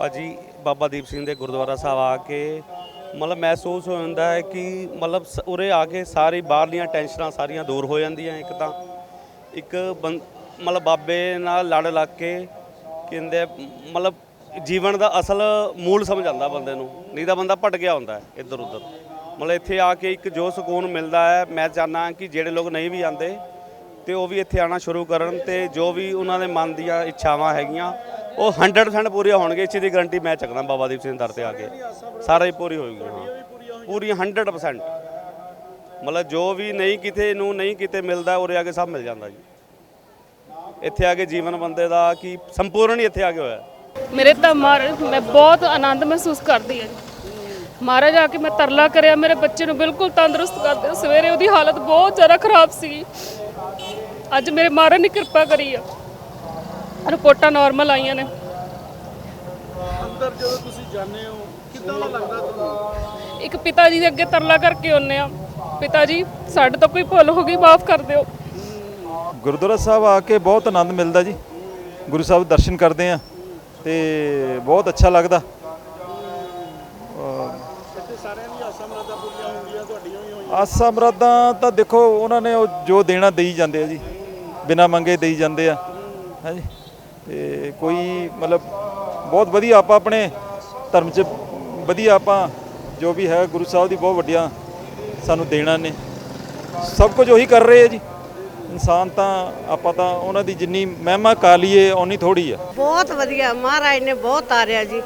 ਭਾਜੀ ਬਾਬਾ ਦੀਪ ਸਿੰਘ ਦੇ ਗੁਰਦੁਆਰਾ ਸਾਹਿਬ ਆ ਕੇ ਮਤਲਬ ਮਹਿਸੂਸ ਹੋ ਜਾਂਦਾ ਹੈ ਕਿ ਮਤਲਬ ਸ- ਉਰੇ ਆ ਕੇ ਸਾਰੀ ਬਾਹਰਲੀਆਂ ਟੈਨਸ਼ਨਾਂ ਸਾਰੀਆਂ ਦੂਰ ਹੋ ਜਾਂਦੀਆਂ ਇੱਕ ਤਾਂ ਇੱਕ ਬੰ- ਮਤਲਬ ਬਾਬੇ ਨਾਲ ਲੜ ਲੱਗ ਕੇ ਕਹਿੰਦੇ ਮਤਲਬ ਜੀਵਨ ਦਾ ਅਸਲ ਮੂਲ ਸਮਝ ਆਉਂਦਾ ਬੰਦੇ ਨੂੰ, ਨਹੀਂ ਤਾਂ ਬੰਦਾ ਭਟ ਗਿਆ ਹੁੰਦਾ ਹੈ ਇੱਧਰ ਉੱਧਰ। ਮਤਲਬ ਇੱਥੇ ਆ ਕੇ ਇੱਕ ਜੋ ਸਕੂਨ ਮਿਲਦਾ ਹੈ, ਮੈਂ ਚਾਹੁੰਦਾ ਕਿ ਜਿਹੜੇ ਲੋਕ ਨਹੀਂ ਵੀ ਆਉਂਦੇ ਤੇ ਉਹ ਵੀ ਇੱਥੇ ਆਣਾ ਸ਼ੁਰੂ ਕਰਨ ਤੇ ਜੋ ਵੀ ਉਹਨਾਂ ਦੇ ਮਨ ਦੀਆਂ ਇੱਛਾਵਾਂ ਹੈਗੀਆਂ ਉਹ 100% ਪੂਰੀਆਂ ਹੋਣਗੇ ਇਸ ਦੀ ਗਾਰੰਟੀ ਮੈਂ ਚੱਕਦਾ ਬਾਬਾ ਦੀਪ ਸਿੰਘ ਦਰ ਤੇ ਆ ਕੇ। ਸਾਰਾ ਹੀ ਪੂਰੀ ਹੋਏਗੀ ਹਾਂ। ਪੂਰੀ 100% ਮਤਲਬ ਜੋ ਵੀ ਨਹੀਂ ਕਿਤੇ ਨੂੰ ਨਹੀਂ ਕਿਤੇ ਮਿਲਦਾ, ਉਰੇ ਆ ਕੇ ਸਭ ਮਿਲ ਜਾਂਦਾ ਜੀ। ਇੱਥੇ ਆ ਕੇ ਜੀਵਨ ਬੰਦੇ ਦਾ ਕੀ ਸੰਪੂਰਨ ਹੀ ਇੱਥੇ ਆ ਕੇ ਹੋਇਆ। ਮੇਰੇ ਤਾਂ ਮਹਾਰਾਜ, ਮੈਂ ਬਹੁਤ ਆਨੰਦ ਮਹਿਸੂਸ ਕਰਦੀ ਹਾਂ ਮਹਾਰਾਜ ਆ ਕੇ ਮੈਂ ਤਰਲਾ ਕਰਿਆ, ਮੇਰੇ ਬੱਚੇ ਨੂੰ ਬਿਲਕੁਲ ਤੰਦਰੁਸਤ ਕਰ ਦਿਓ ਸਵੇਰੇ ਉਹਦੀ ਹਾਲਤ ਬਹੁਤ ਜ਼ਿਆਦਾ ਖਰਾਬ ਸੀ। ਅੱਜ ਮੇਰੇ ਮਹਾਰਾਜ ਨੇ ਕਿਰਪਾ ਕਰੀ ਆ। ਰਿਪੋਰਟਾਂ ਨਾਰਮਲ ਆਈਆਂ ਨੇ। ਅੰਦਰ ਜਦੋਂ ਤੁਸੀਂ ਜਾਂਦੇ ਹੋ ਕਿੱਦਾਂ ਦਾ ਲੱਗਦਾ ਤੁਹਾਨੂੰ? ਇੱਕ ਪਿਤਾ ਜੀ ਦੇ ਅੱਗੇ ਤਰਲਾ ਕਰਕੇ ਆਉਂਦੇ ਆ ਪਿਤਾ ਜੀ ਸਾਡੇ ਤੋਂ ਕੋਈ ਭੁੱਲ ਹੋ ਗਈ ਮਾਫ ਕਰ ਦਿਓ। ਗੁਰਦੁਆਰਾ ਸਾਹਿਬ ਆ ਕੇ ਬਹੁਤ ਆਨੰਦ ਮਿਲਦਾ ਜੀ। ਗੁਰੂ ਸਾਹਿਬ ਦਰਸ਼ਨ ਕਰਦੇ ਆ ਤੇ ਬਹੁਤ ਅੱਛਾ ਲੱਗਦਾ। ਆਸਾਂ ਮਰਾਦਾਂ ਤਾਂ ਦੇਖੋ ਉਹਨਾਂ ਨੇ ਉਹ ਜੋ ਦੇਣਾ ਦੇਈ ਜਾਂਦੇ ਆ ਜੀ। ਬਿਨਾ ਮੰਗੇ ਦੇਈ ਜਾਂਦੇ ਆ। ਹਾਂਜੀ ਤੇ ਕੋਈ ਮਤਲਬ ਬਹੁਤ ਵਧੀਆ ਆਪਾਂ ਆਪਣੇ ਧਰਮ 'ਚ ਵਧੀਆ ਆਪਾਂ ਜੋ ਵੀ ਹੈ ਗੁਰੂ ਸਾਹਿਬ ਦੀ ਬਹੁਤ ਵੱਡੀਆਂ ਸਾਨੂੰ ਦੇਣਾ ਨੇ। ਸਭ ਕੁਝ ਉਹੀ ਕਰ ਰਹੇ ਆ ਜੀ। ਇਨਸਾਨ ਤਾਂ ਆਪਾਂ ਤਾਂ ਉਹਨਾਂ ਦੀ ਜਿੰਨੀ ਮਹਿਮਾ ਕਾ ਲਈਏ, ਓਨੀ ਥੋੜੀ ਆ। ਬਹੁਤ ਵਧੀਆ। ਮਹਾਰਾਜ ਨੇ ਬਹੁਤ ਤਾਰਿਆ ਜੀ।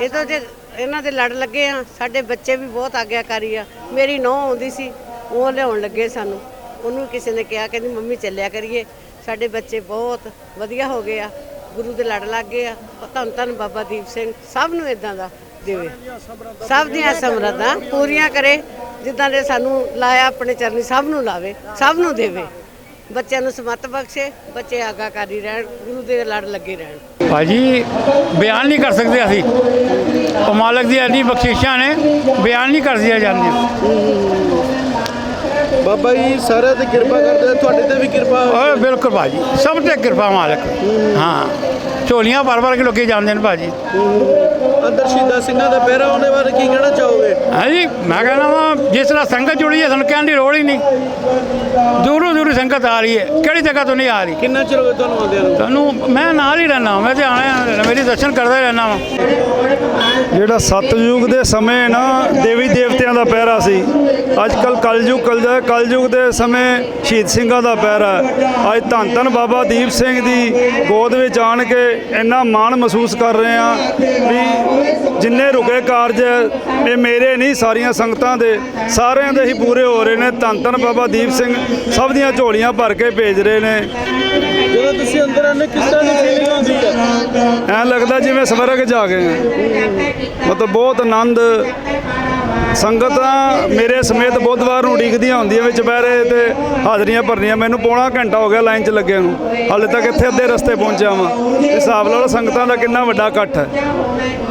ਇਹ ਤਾਂ ਜੇ ਇਹਨਾਂ ਦੇ ਲੜ ਲੱਗੇ ਆ, ਸਾਡੇ ਬੱਚੇ ਵੀ ਬਹੁਤ ਆਗਿਆਕਾਰੀ ਆ। ਮੇਰੀ ਨੂੰਹ ਆਉਂਦੀ ਸੀ, ਉਹ ਲਿਆਉਣ ਲੱਗੇ ਸਾਨੂੰ। ਉਹਨੂੰ ਕਿਸੇ ਨੇ ਕਿਹਾ, ਕਹਿੰਦੀ, ਮੰਮੀ, ਚੱਲਿਆ ਕਰੀਏ। ਸਾਡੇ ਬੱਚੇ ਬਹੁਤ ਵਧੀਆ ਹੋ ਗਏ ਆ, ਗੁਰੂ ਦੇ ਲੜ ਲੱਗ ਗਏ ਆ। ਧੰਨ ਧੰਨ ਬਾਬਾ ਦੀਪ ਸਿੰਘ ਸਭ ਨੂੰ ਇਦਾਂ ਦਾ ਦੇਵੇ। ਸਭ ਦੀਆਂ ਸਮਰੱਥਾ ਪੂਰੀਆਂ ਕਰੇ, ਜਿੱਦਾਂ ਦੇ ਸਾਨੂੰ ਲਾਇਆ ਆਪਣੇ ਚਰਨੀ, ਸਭ ਨੂੰ ਲਾਵੇ, ਸਭ ਨੂੰ ਦੇਵੇ। ਬੱਚਿਆਂ ਨੂੰ ਸਮਤ ਬਖਸ਼ੇ, ਬੱਚੇ ਆਗਾਕਾਰੀ ਰਹਿਣ, ਗੁਰੂ ਦੇ ਲੜ ਲੱਗੇ ਰਹਿਣ। ਭਾਜੀ, ਬਿਆਨ ਨਹੀਂ ਕਰ ਸਕਦੇ ਅਸੀਂ। ਮਾਲਕ ਦੀ ਇੰਨੀ ਬਖਸ਼ਿਸ਼ਾਂ ਨੇ, ਬਿਆਨ ਨਹੀਂ ਕਰ ਦਿਆ ਜਾਂਦੀਆਂ ਬਾਬਾ ਜੀ ਸਾਰਿਆਂ ਤੇ ਕਿਰਪਾ ਕਰਦੇ ਆ, ਤੁਹਾਡੇ ਤੇ ਵੀ ਕਿਰਪਾ ਹੋਵੇ। ਓਏ ਬਿਲਕੁਲ ਭਾਜੀ ਸਭ ਤੇ ਕਿਰਪਾ ਮਾਲਕ। ਹਾਂ। ਝੋਲੀਆਂ ਭਰ ਭਰ ਕੇ ਲੋਕੀ ਜਾਂਦੇ ਨੇ ਭਾਜੀ। ਅੰਦਰ ਸ਼ਹੀਦਾਂ ਸਿੰਘਾਂ ਦਾ ਪਹਿਰਾ ਉਹਦੇ ਬਾਰੇ ਕੀ ਕਹਿਣਾ ਚਾਹੋਗੇ? ਹਾਂਜੀ ਮੈਂ ਕਹਿੰਦਾ ਵਾਂ ਜਿਸ ਤਰ੍ਹਾਂ ਸੰਗਤ ਜੁੜੀ ਹੈ ਸਾਨੂੰ ਕਹਿਣ ਦੀ ਲੋੜ ਹੀ ਨਹੀਂ। ਸੰਗਤ ਆ ਰਹੀ ਹੈ। ਕਿਹੜੀ ਜਗ੍ਹਾ ਤੋਂ ਨਹੀਂ ਆ ਰਹੀ? ਕਿੰਨਾ ਚਿਰ ਹੋ ਗਿਆ ਤੁਹਾਨੂੰ ਆਉਂਦਿਆਂ ਨੂੰ? ਤੁਹਾਨੂੰ ਮੈਂ ਨਾਲ ਹੀ ਰਹਿਣਾ ਮੈਂ ਤੇ ਆਣਾ ਮੇਰੀ ਦਰਸ਼ਨ ਕਰਦਾ ਰਹਿਣਾ ਵਾਂ। ਜਿਹੜਾ ਸਤਯੁਗ ਦੇ ਸਮੇਂ ਨਾ ਦੇਵੀ ਦੇਵਤਿਆਂ ਦਾ ਪਹਿਰਾ ਸੀ। ਅੱਜ ਕੱਲ ਕਲਯੁਗ ਕਲਜਾ ਕਲਯੁਗ ਦੇ ਸਮੇਂ ਸ਼ਹੀਦ ਸਿੰਘਾਂ ਦਾ ਪਹਿਰਾ ਹੈ। ਅੱਜ ਧੰਨ ਧੰਨ ਬਾਬਾ ਦੀਪ ਸਿੰਘ ਦੀ ਗੋਦ ਵਿੱਚ ਆਣ ਕੇ ਇੰਨਾ ਮਾਣ ਮਹਿਸੂਸ ਕਰ ਰਹੇ ਆ ਵੀ ਜਿੰਨੇ ਰੁਕੇ ਕਾਰਜ ਇਹ ਮੇਰੇ ਨਹੀਂ ਸਾਰੀਆਂ ਸੰਗਤਾਂ ਦੇ ਸਾਰਿਆਂ ਦੇ ਹੀ ਪੂਰੇ ਹੋ ਰਹੇ ਨੇ। ਧੰਨ ਧੰਨ ਬਾਬਾ ਦੀਪ ਸਿੰਘ ਸਭ ਦੀਆਂ ਝੋਲੀਆਂ ਭਰ ਕੇ ਭੇਜ ਰਹੇ ਨੇ। ਜਦੋਂ ਤੁਸੀਂ ਅੰਦਰ ਆਉਂਦੇ ਕਿਸ ਤਰ੍ਹਾਂ ਦੀ ਫੀਲਿੰਗ ਆਉਂਦੀ ਹੈ? ਐਂ ਲੱਗਦਾ ਜਿਵੇਂ ਸਵਰਗ ਜਾ ਗਏ ਆ ਮਤਲਬ ਬਹੁਤ ਆਨੰਦ। ਸੰਗਤਾਂ ਮੇਰੇ ਸਮੇਤ ਬੁੱਧਵਾਰ ਨੂੰ ਉਡੀਕਦੀਆਂ ਹੁੰਦੀਆਂ ਵਿੱਚ ਬਹਿਰੇ ਤੇ ਹਾਜ਼ਰੀਆਂ ਭਰਨੀਆਂ। ਮੈਨੂੰ ਪੌਣਾ ਘੰਟਾ ਹੋ ਗਿਆ ਲਾਈਨ 'ਚ ਲੱਗਿਆ ਨੂੰ। ਹਾਲੇ ਤੱਕ ਇੱਥੇ ਅੱਧੇ ਰਸਤੇ ਪਹੁੰਚਿਆ ਵਾਂ। ਹਿਸਾਬ ਲਾ ਲਓ ਸੰਗਤਾਂ ਦਾ ਕਿੰਨਾ ਵੱਡਾ ਇਕੱਠ ਹੈ।